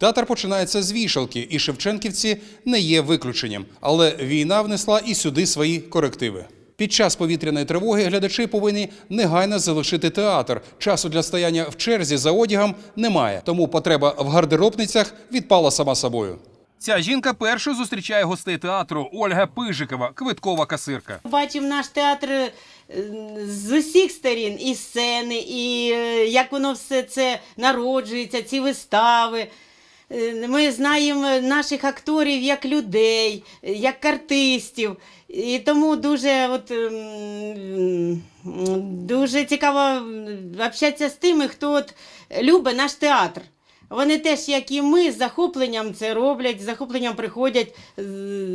Театр починається з вішалки, і Шевченківці не є виключенням. Але війна внесла і сюди свої корективи. Під час повітряної тривоги глядачі повинні негайно залишити театр. Часу для стояння в черзі за одягом немає, тому потреба в гардеробницях відпала сама собою. Ця жінка першою зустрічає гостей театру Ольга Пижикова, квиткова касирка. Бачимо наш театр е, з усіх сторін, і сцени, і е, як воно все це народжується, ці вистави. Е, Ми знаємо наших акторів як людей, е, як артистів. І тому дуже, от, ем, дуже цікаво общатися з тими, хто от любить наш театр. Вони теж, як і ми, з захопленням це роблять, з захопленням приходять,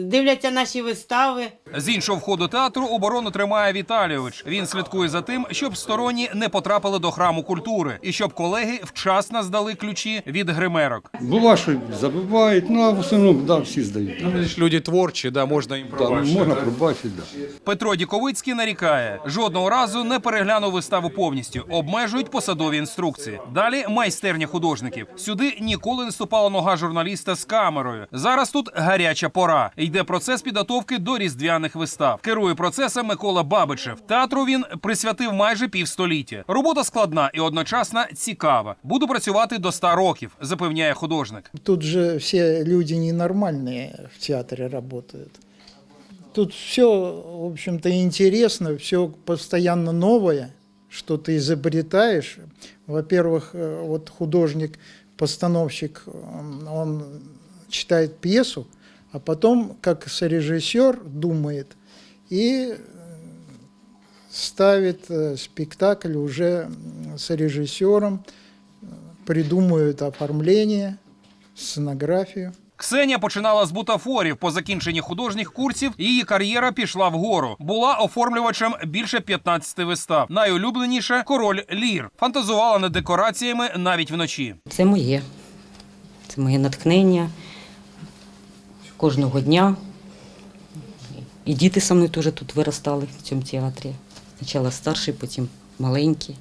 дивляться наші вистави. З іншого входу театру оборону тримає Віталійович. Він слідкує за тим, щоб сторонні не потрапили до храму культури і щоб колеги вчасно здали ключі від гримерок. Бува, що забивають, ну а в основному да, всі здають. Ж люди творчі, да можна їм Да, можна пробачити. Да. Петро Діковицький нарікає, жодного разу не переглянув виставу повністю. Обмежують посадові інструкції. Далі майстерня художників Сюди ніколи не ступала нога журналіста з камерою. Зараз тут гаряча пора. Йде процес підготовки до різдвяних вистав. Керує процесом Микола Бабичев. Театру він присвятив майже півстоліття. Робота складна і одночасно цікава. Буду працювати до 100 років, запевняє художник. Тут же все люди ненормальные в театре работают. Тут все, в общем-то, интересно, все постоянно новое, что ты изобретаешь. Во-первых, э, вот художник, постановщик, он- он читает пьесу, а потом, как сорежиссер, думает и э, ставит э, спектакль уже м, с режиссером, э, придумывает оформление, сценографію. Ксенія починала з бутафорів. По закінченні художніх курсів її кар'єра пішла вгору. Була оформлювачем більше 15 вистав. Найулюбленіше король Лір. Фантазувала над декораціями навіть вночі. Це моє. Це моє натхнення кожного дня. І діти со мною теж тут виростали в цьому театрі. Спочатку старший, потім маленький.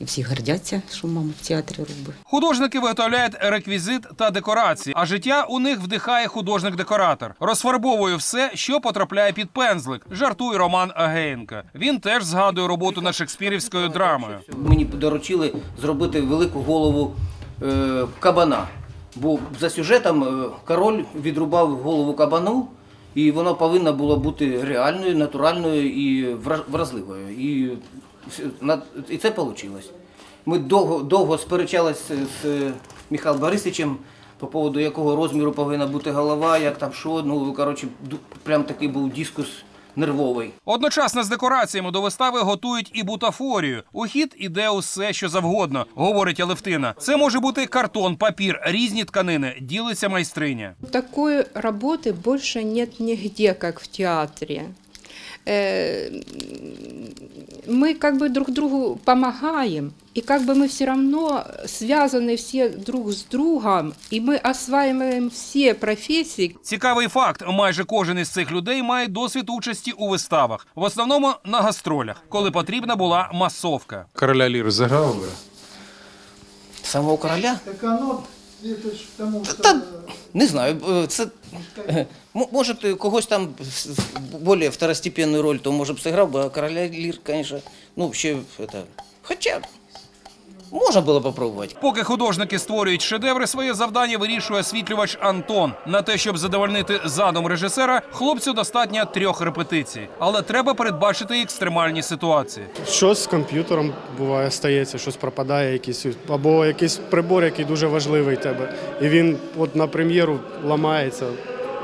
І всі гордяться, що мама в театрі робить. Художники виготовляють реквізит та декорації, а життя у них вдихає художник-декоратор. Розфарбовує все, що потрапляє під пензлик. Жартує Роман Агеєнка. Він теж згадує роботу над шекспірівською драмою. Мені доручили зробити велику голову е, кабана. Бо за сюжетом е, король відрубав голову кабану, і воно повинно було бути реальною, натуральною і вразливою. І, і це вийшло. Ми довго, довго сперечалися з Михайлом Борисовичем по поводу якого розміру повинна бути голова, як там що. Ну, коротше, прям такий був дискус нервовий. Одночасно з декораціями до вистави готують і бутафорію. У хід іде усе, що завгодно, говорить Алевтина. Це може бути картон, папір, різні тканини. Ділиться майстриня. Такої роботи больше немає нигде, як в театре. Э, Мы как бы друг другу помогаем, и как бы мы все равно связаны все друг с другом, и мы осваиваем все профессии, Цікавий факт: майже кожен із цих людей має досвід участі у виставах, в основному на гастролях, коли потрібна була масовка. Короля Лір заграв би. Самого короля? Так оно, ж потому. Та не знаю. е, Це е, може когось там більш второстепенну роль, то може б зіграв бо короля Лір, звісно, ну ще это. Хоча можна було попробувати. Поки художники створюють шедеври, своє завдання вирішує освітлювач Антон. На те, щоб задовольнити задум режисера, хлопцю достатньо трьох репетицій, але треба передбачити екстремальні ситуації. Щось з комп'ютером буває стається, щось пропадає, якийсь або якийсь прибор, який дуже важливий тебе. І він от на прем'єру ламається.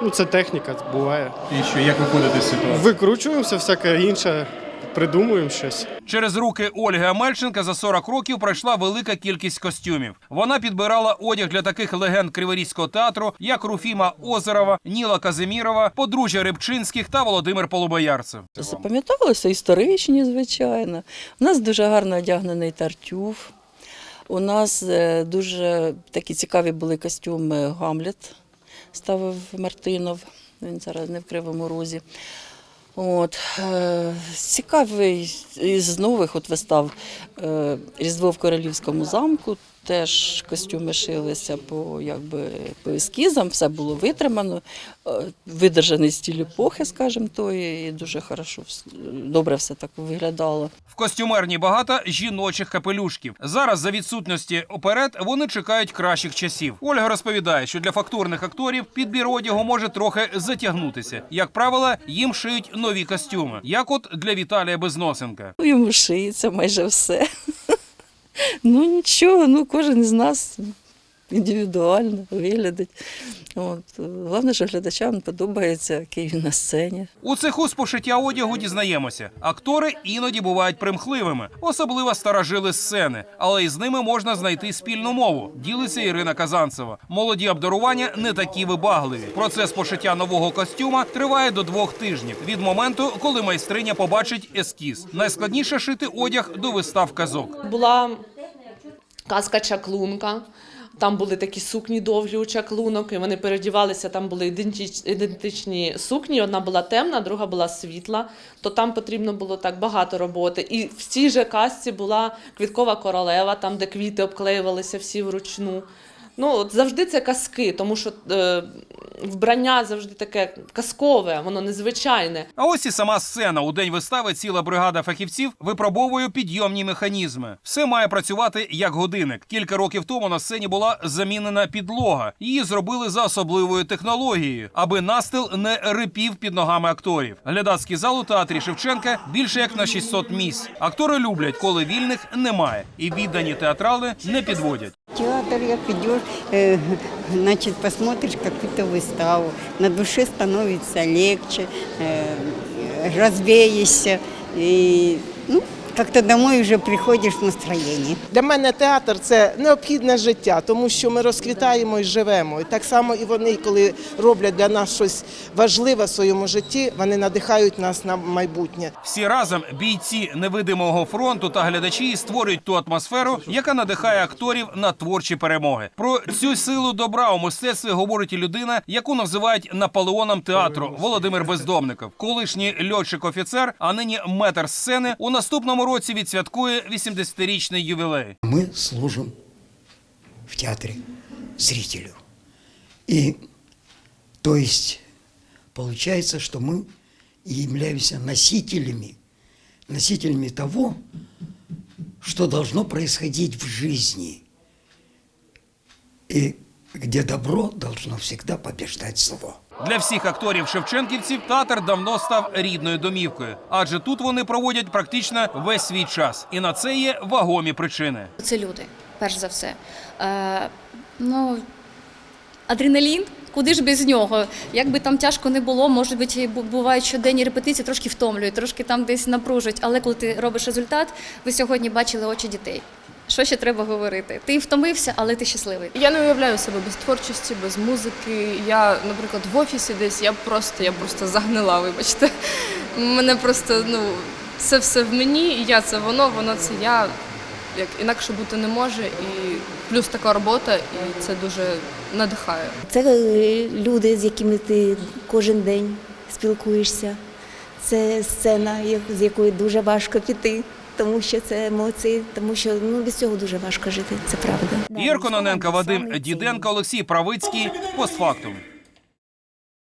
Ну, це техніка, буває. І що як виходити з ситуації? Викручуємося, всяке інше, придумуємо щось. Через руки Ольги Амельченка за 40 років пройшла велика кількість костюмів. Вона підбирала одяг для таких легенд Криворізького театру, як Руфіма Озерова, Ніла Казимірова, подружжя Рибчинських та Володимир Полубоярцев. Запам'яталося історичні, звичайно. У нас дуже гарно одягнений тартюф. У нас е, дуже такі цікаві були костюми Гамлет, ставив Мартинов. Він зараз не в Кривому Розі. От, е, цікавий із нових от вистав е, Різдво в Королівському замку. теж костюми шилися по, якби, по ескізам, все було витримано, е, видержаний стиль епохи, скажімо, тої, і дуже хорошо, добре все так виглядало. В костюмерні багато жіночих капелюшків. Зараз за відсутності оперет вони чекають кращих часів. Ольга розповідає, що для фактурних акторів підбір одягу може трохи затягнутися. Як правило, їм шиють нові костюми, як от для Віталія Безносенка. Ну, Йому шиється майже все. Ну нічого, ну кожен з нас індивідуально виглядить. От. Головне, що глядачам подобається, який він на сцені. У цеху з пошиття одягу дізнаємося. Актори іноді бувають примхливими, особливо старожили сцени, але із ними можна знайти спільну мову. Ділиться Ірина Казанцева. Молоді обдарування не такі вибагливі. Процес пошиття нового костюма триває до двох тижнів від моменту, коли майстриня побачить ескіз. Найскладніше шити одяг до вистав казок. Була казка чаклунка. Там були такі сукні довгі у чаклунок, і вони передівалися. Там були ідентич- ідентичні сукні. Одна була темна, друга була світла. То там потрібно було так багато роботи. І в цій же казці була квіткова королева, там де квіти обклеювалися всі вручну. Ну, от завжди це казки, тому що е, вбрання завжди таке казкове, воно незвичайне. А ось і сама сцена. У день вистави ціла бригада фахівців випробовує підйомні механізми. Все має працювати як годинник. Кілька років тому на сцені була замінена підлога. Її зробили за особливою технологією, аби настил не рипів під ногами акторів. Глядацький зал у театрі Шевченка більше як на 600 місць. Актори люблять, коли вільних немає, і віддані театрали не підводять. театр, как идешь, э, значит, посмотришь какую-то выставу, на душе становится легче, э, развеешься, и, ну, как-то домой уже приходишь в настроение. Для мене театр це необхідне життя, тому що ми розквітаємо і живемо. І так само і вони, коли роблять для нас щось важливе в своєму житті, вони надихають нас на майбутнє. Всі разом бійці невидимого фронту та глядачі створюють ту атмосферу, яка надихає акторів на творчі перемоги. Про цю силу добра у мистецтві говорить і людина, яку називають Наполеоном театру Володимир Бездомников, колишній льотчик-офіцер, а нині метр сцени. У наступному році відсвяткує 80-річний ювілей. Мы служим в театре зрителю. И то есть получается, что мы являемся носителями, носителями того, что должно происходить в жизни. И где добро должно всегда побеждать зло. Для всіх акторів шевченківців театр давно став рідною домівкою, адже тут вони проводять практично весь свій час, і на це є вагомі причини. Це люди, перш за все. Е, ну, адреналін, куди ж без нього? Як би там тяжко не було, може бути, бувають щоденні репетиції, трошки втомлюють, трошки там десь напружують. Але коли ти робиш результат, ви сьогодні бачили очі дітей. Що ще треба говорити? Ти втомився, але ти щасливий. Я не уявляю себе без творчості, без музики. Я, наприклад, в офісі десь я просто я просто загнила, вибачте. Мене просто ну це все в мені, і я це воно, воно це я. Як інакше бути не може, і плюс така робота, і це дуже надихає. Це е, люди, з якими ти кожен день спілкуєшся. Це сцена, як- з якої дуже важко піти, тому що це емоції, тому що ну, без цього дуже важко жити, це правда. Ігор Кононенко, Вадим Діденко, Олексій Правицький. Постфактум.